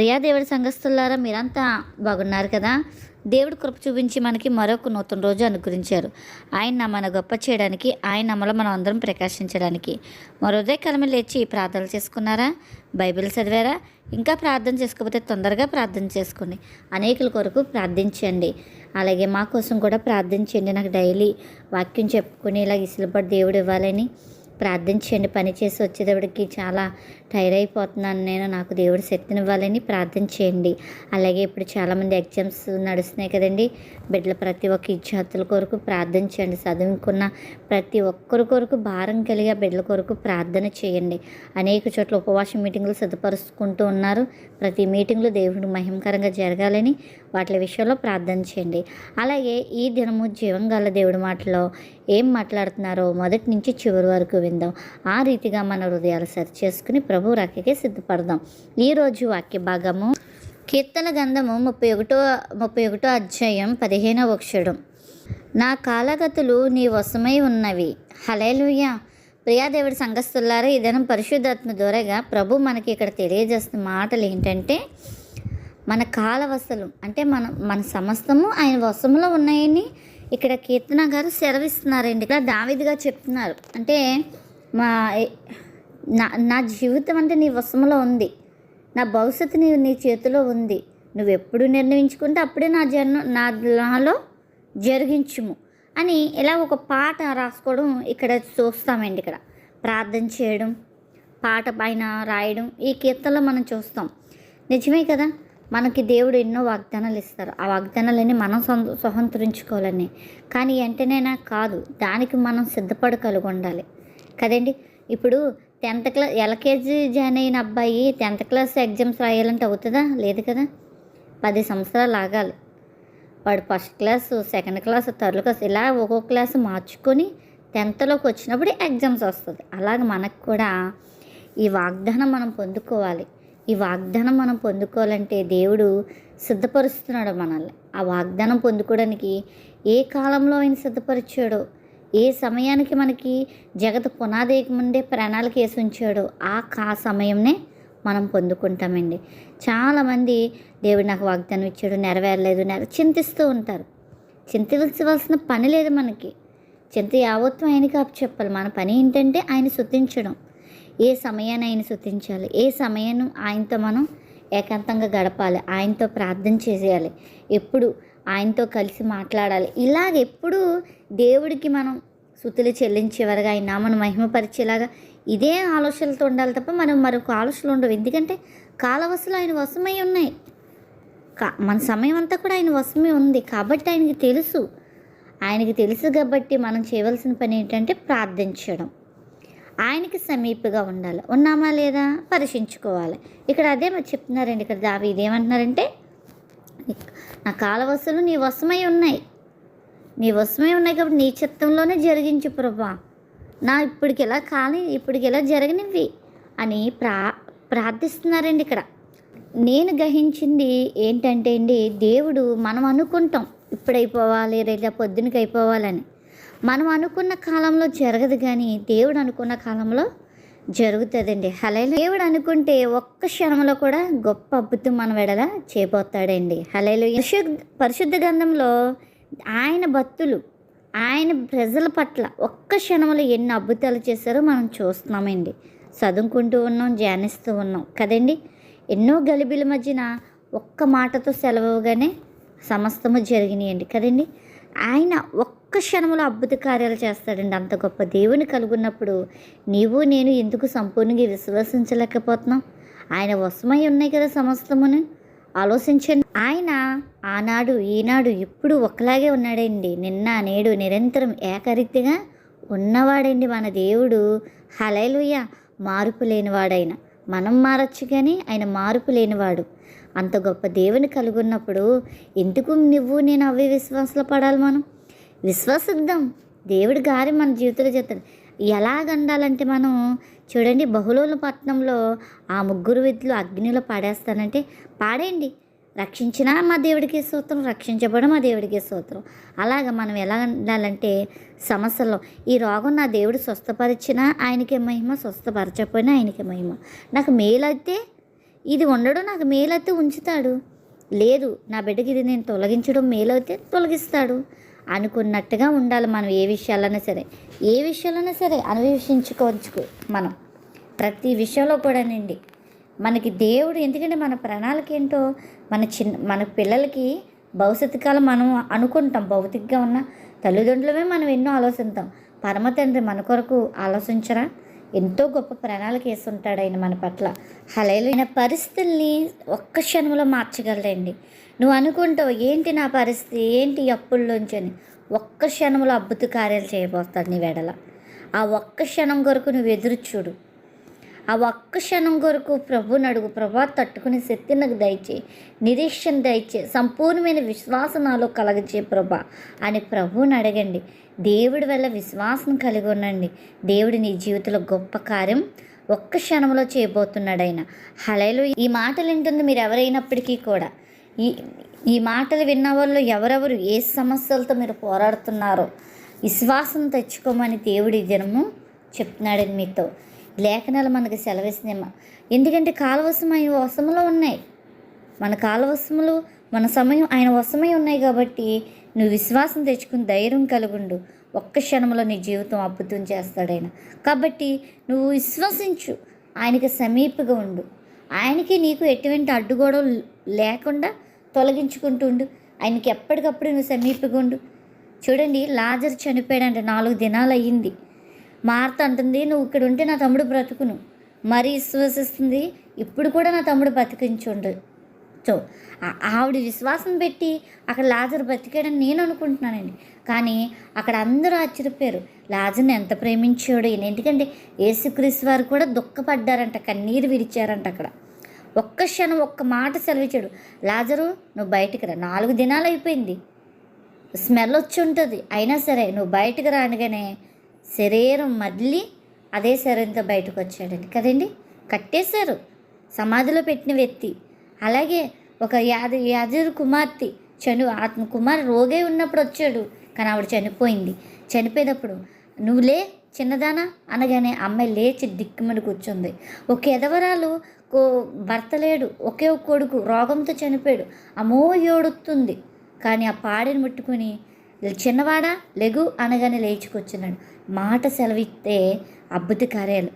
ప్రియా దేవుడి సంఘస్థులారా మీరంతా బాగున్నారు కదా? దేవుడు కృప చూపించి మనకి మరొక నూతన రోజు అనుగ్రహించారు. ఆయన మన గొప్ప చేయడానికి ఆయన నమ్మలో మనం అందరం ప్రకాశించడానికి. మరో కాలమే లేచి ప్రార్థనలు చేసుకున్నారా? బైబిల్ చదివారా? ఇంకా ప్రార్థన చేసుకోకపోతే తొందరగా ప్రార్థన చేసుకోండి. అనేకుల కొరకు ప్రార్థించండి. అలాగే మా కోసం కూడా ప్రార్థించండి. నాకు డైలీ వాక్యం చెప్పుకుని ఇలా ఇసులుబడి దేవుడు ఇవ్వాలని ప్రార్థించండి పని చేసి వచ్చేటప్పటికి చాలా టైర్ అయిపోతున్నాను. నేను నాకు దేవుడు శక్తినివ్వాలని ప్రార్థన చేయండి. అలాగే ఇప్పుడు చాలామంది ఎగ్జామ్స్ నడుస్తున్నాయి కదండి. బిడ్డల ప్రతి ఒక్క విద్యార్థుల కొరకు ప్రార్థన చేయండి. చదువుకున్న ప్రతి ఒక్కరి కొరకు భారం కలిగే బిడ్డల కొరకు ప్రార్థన చేయండి. అనేక చోట్ల ఉపవాస మీటింగులు సిద్ధపరుచుకుంటూ ఉన్నారు. ప్రతి మీటింగ్లో దేవుడు మహిమకరంగా జరగాలని వాటి విషయంలో ప్రార్థన చేయండి. అలాగే ఈ దినము జీవం గల దేవుడి మాటలో ఏం మాట్లాడుతున్నారో మొదటి నుంచి చివరి వరకు విందాం. ఆ రీతిగా మన హృదయాలు సరి చేసుకుని ప్రభు రాకకే సిద్ధపడదాం. ఈరోజు వాక్య భాగము కీర్తన గంధము ముప్పై ఒకటో ముప్పై ఒకటో అధ్యాయం పదిహేనవ అక్షరం నా కాలగతులు నీ వశమై ఉన్నవి. హలేలుయ ప్రియాదేవుడి సంఘస్థులారా ఈ దినం పరిశుద్ధాత్మ ద్వారాగా ప్రభు మనకి ఇక్కడ తెలియజేస్తున్న మాటలు ఏంటంటే మన కాలవసలు అంటే మన మన సమస్తము ఆయన వశంలో ఉన్నాయని ఇక్కడ కీర్తన గారు సెలవిస్తున్నారండి. ఇక్కడ దావిదిగా చెప్తున్నారు. అంటే మా నా నా జీవితం అంటే నీ వశంలో ఉంది. నా భవిష్యత్తు నీ నీ చేతిలో ఉంది. నువ్వు ఎప్పుడు నిర్ణయించుకుంటే అప్పుడే నా జన్మ నా నాలో జరిగించుము అని ఇలా ఒక పాట రాసుకోవడం ఇక్కడ చూస్తామండి ఇక్కడ. ప్రార్థన చేయడం పాట పైన రాయడం ఈ కీర్తనలో మనం చూస్తాం. నిజమే కదా? మనకి దేవుడు ఎన్నో వాగ్దానాలు ఇస్తారు. ఆ వాగ్దానాలన్నీ మనం సొంత స్వతంత్రించుకోవాలని కానీ వెంటనేనా కాదు దానికి మనం సిద్ధపడి కలిగి ఉండాలి. కదండి? ఇప్పుడు టెన్త్ క్లాస్ ఎల్కేజీ జాయిన్ అయిన అబ్బాయి టెన్త్ క్లాస్ ఎగ్జామ్స్ రాయాలంటే అవుతుందా? లేదు కదా? పది సంవత్సరాలు ఆగాలి. వాడు first class second class third class ఇలా ఒక్కొక్క క్లాస్ మార్చుకొని టెన్త్లోకి వచ్చినప్పుడు ఎగ్జామ్స్ వస్తుంది. అలాగే మనకు కూడా ఈ వాగ్దానం మనం పొందుకోవాలి. ఈ వాగ్దానం మనం పొందుకోవాలంటే దేవుడు సిద్ధపరుస్తున్నాడు మనల్ని. ఆ వాగ్దానం పొందుకోవడానికి ఏ కాలంలో ఆయన సిద్ధపరిచాడో ఏ సమయానికి మనకి జగత్ పునాది ముందే ప్రణాళిక వేసి ఉంచాడో ఆ కా సమయంనే మనం పొందుకుంటామండి. చాలామంది దేవుడు నాకు వాగ్దానం ఇచ్చాడు నెరవేరలేదు నెర చింతిస్తూ ఉంటారు. చింతించవలసిన పని లేదు మనకి. చింత యావత్వం ఆయనకి అప్పు చెప్పాలి మన పని ఏంటంటే ఆయన శుద్ధించడం. ఏ సమయాన్ని ఆయన శుద్ధించాలి ఏ సమయాన్ని ఆయనతో మనం ఏకాంతంగా గడపాలి? ఆయనతో ప్రార్థన చేసేయాలి? ఎప్పుడు ఆయనతో కలిసి మాట్లాడాలి? ఇలాగ ఎప్పుడు దేవుడికి మనం శుతులు చెల్లించేవారుగా ఆయన నామను మహిమపరిచేలాగా ఇదే ఆలోచనలతో ఉండాలి తప్ప మనం మరొక ఆలోచనలు ఉండవు. ఎందుకంటే కాలవసలు ఆయన వశమై ఉన్నాయి. కా మన సమయం అంతా కూడా ఆయన వశమే ఉంది. కాబట్టి ఆయనకి తెలుసు. ఆయనకి తెలుసు కాబట్టి మనం చేయవలసిన పని ఏంటంటే ప్రార్థించడం. ఆయనకి సమీపగా ఉండాలి? ఉన్నామా లేదా? పరీక్షించుకోవాలి? ఇక్కడ అదే మరి చెప్తున్నారండి. ఇక్కడ దావి ఇదేమంటున్నారంటే నా కాలవసలు నీ వశమై ఉన్నాయి. నీ వశమై ఉన్నాయి కాబట్టి నీ చిత్తంలోనే జరిగించు ప్రభా. నా ఇప్పటికి ఎలా కాని ఇప్పటికి ఎలా జరగనివి అని ప్రా ప్రార్థిస్తున్నారండి ఇక్కడ. నేను గ్రహించింది ఏంటంటే అండి దేవుడు మనం అనుకుంటాం ఇప్పుడైపోవాలి రేపు పొద్దునకి అయిపోవాలని. మనం అనుకున్న కాలంలో జరగదు కానీ దేవుడు అనుకున్న కాలంలో జరుగుతుందండి. హలైలు దేవుడు అనుకుంటే ఒక్క క్షణంలో కూడా గొప్ప అద్భుతం మన వెడల చేయబోతాడండి హలైలు పరిశుద్ధ పరిశుద్ధ గ్రంథంలో ఆయన భక్తులు ఆయన ప్రజల పట్ల ఒక్క క్షణంలో ఎన్ని అద్భుతాలు చేశారో మనం చూస్తున్నామండి. చదువుకుంటూ ఉన్నాం ధ్యానిస్తూ ఉన్నాం కదండి. ఎన్నో గలిబిల మధ్యన ఒక్క మాటతో సెలవుగానే సమస్తము జరిగినాయండి కదండి. ఆయన ఒక్క ఒక్క క్షణంలో అద్భుత కార్యాలు చేస్తాడండి. అంత గొప్ప దేవుని కలుగున్నప్పుడు నీవు నేను ఎందుకు సంపూర్ణంగా విశ్వసించలేకపోతున్నాం? ఆయన వశమై ఉన్నాయి కదా సమస్తమును. ఆలోచించండి. ఆయన ఆనాడు ఈనాడు ఇప్పుడు ఒకలాగే ఉన్నాడండి. నిన్న నేడు నిరంతరం ఏకరీతిగా ఉన్నవాడండి మన దేవుడు. హలైలుయ్య మార్పు లేనివాడైన. మనం మారచ్చు కానీ ఆయన మార్పు లేనివాడు. అంత గొప్ప దేవుని కలుగున్నప్పుడు ఎందుకు నువ్వు నేను అవి విశ్వాసంలో పడాలి మనం? విశ్వసిద్దాం దేవుడి గారి మన జీవితంలో చేస్తాడు ఎలాగండాలంటే మనం చూడండి బహుళోల పట్టణంలో ఆ ముగ్గురు వ్యక్తులు అగ్నిలో పాడేస్తానంటే పాడేయండి. రక్షించినా మా దేవుడికి సూత్రం రక్షించబడం మా దేవుడికి సూత్రం. అలాగ మనం ఎలా ఉండాలంటే సమస్యలో ఈ రోగం నా దేవుడు స్వస్థపరిచినా ఆయనకే మహిమ స్వస్థపరచకపోయినా ఆయనకే మహిమ. నాకు మేలైతే ఇది ఉండడం నాకు మేలైతే ఉంచుతాడు. లేదు నా బిడ్డకి ఇది నేను తొలగించడం మేలైతే తొలగిస్తాడు. అనుకున్నట్టుగా ఉండాలి మనం ఏ విషయాలైనా సరే. ఏ విషయాలైనా సరే అన్వేషించుకోవచ్చు మనం. ప్రతి విషయంలో కూడానండి. మనకి దేవుడు ఎందుకంటే మన ప్రణాళిక ఏంటో మన చిన్న మన పిల్లలకి భవిష్యత్తు కాలం మనం అనుకుంటాం. భౌతికంగా ఉన్న తల్లిదండ్రులమే మనం ఎన్నో ఆలోచిస్తాం. పరమ తండ్రి మన కొరకు ఆలోచించరా? ఎంతో గొప్ప ప్రణాళిక వేస్తుంటాడు ఆయన మన పట్ల. హలైన పరిస్థితుల్ని ఒక్క క్షణంలో మార్చగలడండి. నువ్వు అనుకుంటావు ఏంటి నా పరిస్థితి? ఏంటి ఈ అప్పుల్లోంచి? అని ఒక్క క్షణంలో అద్భుత కార్యాలు చేయబోతాడు నీ వెడల. ఆ ఒక్క క్షణం కొరకు నువ్వు ఎదురు చూడు. ఆ ఒక్క క్షణం కొరకు ప్రభుని అడుగు. ప్రభా తట్టుకునే శక్తి నాకు దయచేయి. నిరీక్షణ దయచే సంపూర్ణమైన విశ్వాసం నాలో కలగచే ప్రభా అని ప్రభువుని అడగండి. దేవుడి వల్ల విశ్వాసం కలిగి ఉండండి. దేవుడి నీ జీవితంలో గొప్ప కార్యం ఒక్క క్షణంలో చేయబోతున్నాడు ఆయన. హలైలో ఈ మాటలు వింటుంది మీరు ఎవరైనప్పటికీ కూడా ఈ ఈ మాటలు విన్న వాళ్ళు ఎవరెవరు ఏ సమస్యలతో మీరు పోరాడుతున్నారో విశ్వాసం తెచ్చుకోమని దేవుడి దినము చెప్తున్నాడని మీతో. లేఖనాలు మనకి సెలవిస్తున్నాయమ్మా ఎందుకంటే కాలవశం ఆయన వశములో ఉన్నాయి. మన కాలవశములు మన సమయం ఆయన వశమై ఉన్నాయి కాబట్టి నువ్వు విశ్వాసం తెచ్చుకుని ధైర్యం కలుగుండు. ఒక్క క్షణంలో నీ జీవితం అద్భుతం చేస్తాడు ఆయన. కాబట్టి నువ్వు విశ్వసించు. ఆయనకి సమీపగా ఉండు. ఆయనకి నీకు ఎటువంటి అడ్డుగోడలు లేకుండా తొలగించుకుంటుండు. ఆయనకి ఎప్పటికప్పుడు నువ్వు సమీపగుండు చూడండి లాజర్ చనిపోయాడంటే. నాలుగు దినాలు అయ్యింది మార్త అంటుంది నువ్వు ఇక్కడ ఉంటే నా తమ్ముడు బ్రతుకును. మరీ విశ్వసిస్తుంది. ఇప్పుడు కూడా నా తమ్ముడు బతికించుండు సో ఆవిడ విశ్వాసం పెట్టి అక్కడ లాజర్ బతికాడని నేను అనుకుంటున్నానండి. కానీ అక్కడ అందరూ ఆశ్చర్యపోయారు. లాజర్ని ఎంత ప్రేమించాడు ఎందుకంటే యేసుక్రీస్తు వారు కూడా దుఃఖపడ్డారంట కన్నీరు విడిచారంట అక్కడ. ఒక్క క్షణం ఒక్క మాట సెలవిచ్చాడు. లాజరు నువ్వు బయటికి రా. నాలుగు దినాలు అయిపోయింది. స్మెల్ వచ్చి ఉంటుంది. అయినా సరే నువ్వు బయటకు రానగానే శరీరం మళ్ళీ అదే శరీరంతో బయటకు వచ్చాడండి కదండి. కట్టేశారు. సమాధిలో పెట్టిన వ్యక్తి. అలాగే ఒక యాద యాదరు కుమార్తె చను ఆత్మ కుమార్ రోగే ఉన్నప్పుడు వచ్చాడు. కానీ ఆవిడ చనిపోయింది. చనిపోయినప్పుడు నువ్వు లే చిన్నదానా? అనగానే అమ్మాయి లేచి దిక్కుమని కూర్చుంది. ఒక ఎదవరాలు కో భర్త లేడు. ఒకే ఒక కొడుకు రోగంతో చనిపోయాడు. అమ్మో ఏడుతుంది కానీ ఆ పాడిని ముట్టుకుని చిన్నవాడా లెగు అనగానే లేచుకొచ్చినాడు. మాట సెలవిస్తే అబ్బుతి కార్యాలు.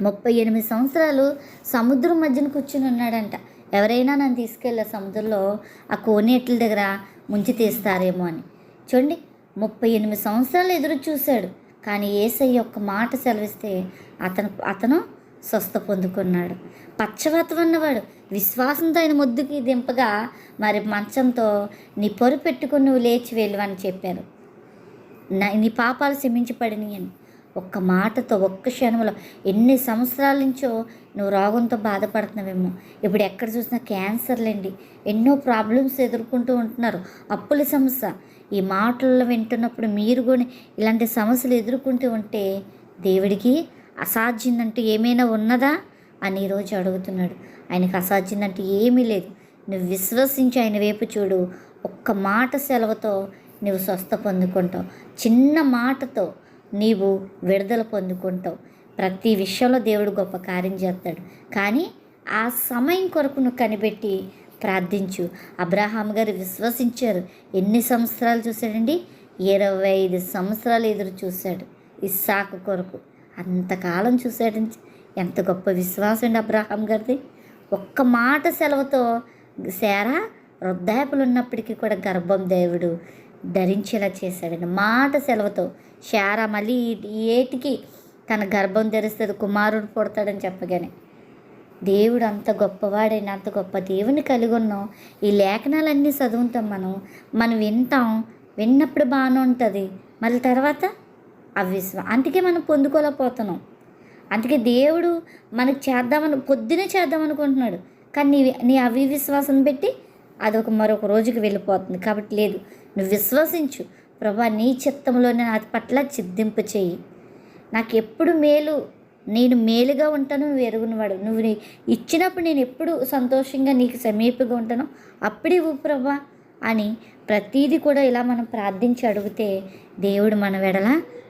ముప్పై ఎనిమిది సంవత్సరాలు సముద్రం మధ్యన కూర్చుని ఉన్నాడంట. ఎవరైనా నన్ను తీసుకెళ్ళే సముద్రంలో ఆ కోనేట్ల దగ్గర ముంచి తీస్తారేమో అని. చూడండి ముప్పై ఎనిమిది సంవత్సరాలు ఎదురు చూశాడు. కానీ ఏసయ్య ఒక్క మాట సెలవిస్తే అతను అతను స్వస్థ పొందుకున్నాడు. పచ్చవాతం అన్నవాడు విశ్వాసంతో ఆయన ముద్దుకి దింపగా మరి మంచంతో నీ పొరు పెట్టుకుని నువ్వు లేచి వెళ్ళు అని చెప్పారు. నీ పాపాలు క్షమించబడిని అని ఒక్క మాటతో ఒక్క క్షణంలో ఎన్ని సంవత్సరాల నుంచో నువ్వు రోగంతో బాధపడుతున్నావేమో. ఇప్పుడు ఎక్కడ చూసినా క్యాన్సర్లండి. ఎన్నో ప్రాబ్లమ్స్ ఎదుర్కొంటూ ఉంటున్నారు. అప్పుల సమస్య. ఈ మాటల్లో వింటున్నప్పుడు మీరు కూడా ఇలాంటి సమస్యలు ఎదుర్కొంటూ ఉంటే దేవుడికి అసాధ్యందంటూ ఏమైనా ఉన్నదా అని ఈరోజు అడుగుతున్నాడు. ఆయనకు అసాధ్యందంటూ ఏమీ లేదు. నువ్వు విశ్వసించి ఆయన వైపు చూడు. ఒక్క మాట సెలవుతో నువ్వు స్వస్థ పొందుకుంటావు. చిన్న మాటతో నీవు విడుదల పొందుకుంటావు. ప్రతి విషయంలో దేవుడు గొప్ప కార్యం చేస్తాడు. కానీ ఆ సమయం కొరకు నువ్వు కనిపెట్టి ప్రార్థించు. అబ్రహాం గారు విశ్వసించారు. ఎన్ని సంవత్సరాలు చూశాడండి? ఇరవై ఐదు సంవత్సరాలు ఎదురు చూశాడు ఇస్సాకు కొరకు. అంతకాలం చూశాడు ఎంత గొప్ప విశ్వాసం అండి అబ్రహాం గారిది. ఒక్క మాట సెలవుతో శారా వృద్ధాపులు ఉన్నప్పటికీ కూడా గర్భం దేవుడు ధరించేలా చేశాడండి. మాట సెలవుతో శారా మళ్ళీ ఏటికి తన గర్భం ధరిస్తుంది కుమారుడు పుడతాడని చెప్పగానే. దేవుడు అంత గొప్పవాడైన అంత గొప్ప దేవుని కలిగి ఉన్నాం. ఈ లేఖనాలన్నీ చదువుతాం మనం. మనం వింటాం. విన్నప్పుడు బాగానే ఉంటుంది. మళ్ళీ తర్వాత అవిశ్వ అందుకే మనం పొందుకోలేకపోతున్నాం. అందుకే దేవుడు మనకు చేద్దామని పొద్దునే చేద్దాం అనుకుంటున్నాడు. కానీ నీ నీ అవివిశ్వాసం పెట్టి అదొక మరొక రోజుకి వెళ్ళిపోతుంది. కాబట్టి లేదు. నువ్వు విశ్వసించు. ప్రభా నీ చిత్తంలోనే నా పట్ల చిద్దింపు చెయ్యి. నాకు ఎప్పుడు మేలు నేను మేలుగా ఉంటాను నువ్వు ఎరుగునవాడు నువ్వు నీ- ఇచ్చినప్పుడు నేను ఎప్పుడు సంతోషంగా నీకు సమీపంగా ఉంటానో అప్పుడే ఇవ్వు ప్రభా అని ప్రతీది కూడా ఇలా మనం ప్రార్థించి అడిగితే దేవుడు మన వెడల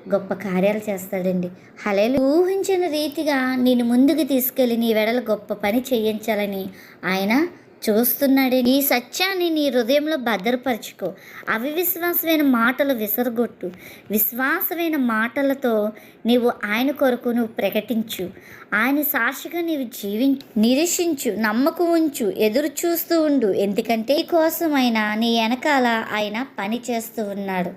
గొప్ప కార్యాలు చేస్తాడండి. హలే ఊహించిన రీతిగా నేను ముందుకు తీసుకెళ్ళి నీ వెడల గొప్ప పని చేయించాలని ఆయన చూస్తున్నాడే. ఈ సత్యాన్ని నీ హృదయంలో భద్రపరచుకో. అవివిశ్వాసమైన మాటలు విసరగొట్టు. విశ్వాసమైన మాటలతో నీవు ఆయన కొరకు నువ్వు ప్రకటించు. ఆయన సాక్షిగా నీవు జీవి నిరీక్షించు నమ్మకం ఉంచు ఎదురు చూస్తూ ఉండు. ఎందుకంటే ఈ ఆయన నీ వెనకాల ఆయన పని చేస్తూ ఉన్నాడు.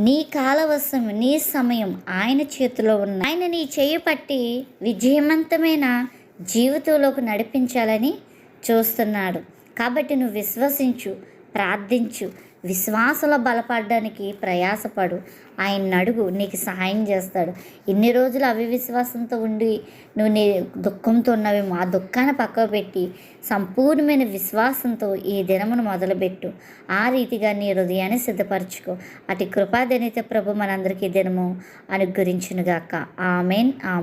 నీ కాలవశం నీ సమయం ఆయన చేతిలో ఉన్న ఆయన నీ చేయి పట్టి విజయవంతమైన జీవితంలోకి నడిపించాలని చూస్తున్నాడు. కాబట్టి నువ్వు విశ్వసించు ప్రార్థించు. విశ్వాసంలో బలపడడానికి ప్రయాసపడు. ఆయన అడుగు నీకు సహాయం చేస్తాడు. ఇన్ని రోజులు అవివిశ్వాసంతో ఉండి నువ్వు నీ దుఃఖంతో ఉన్నవేమో ఆ దుఃఖాన్ని పక్కకు పెట్టి సంపూర్ణమైన విశ్వాసంతో ఈ దినమును మొదలుపెట్టు. ఆ రీతిగా నీ హృదయాన్ని సిద్ధపరచుకో. అటు కృపాదనిత ప్రభు మనందరికీ దినము అనుగ్రహించునుగాక. ఆమెన్ ఆమె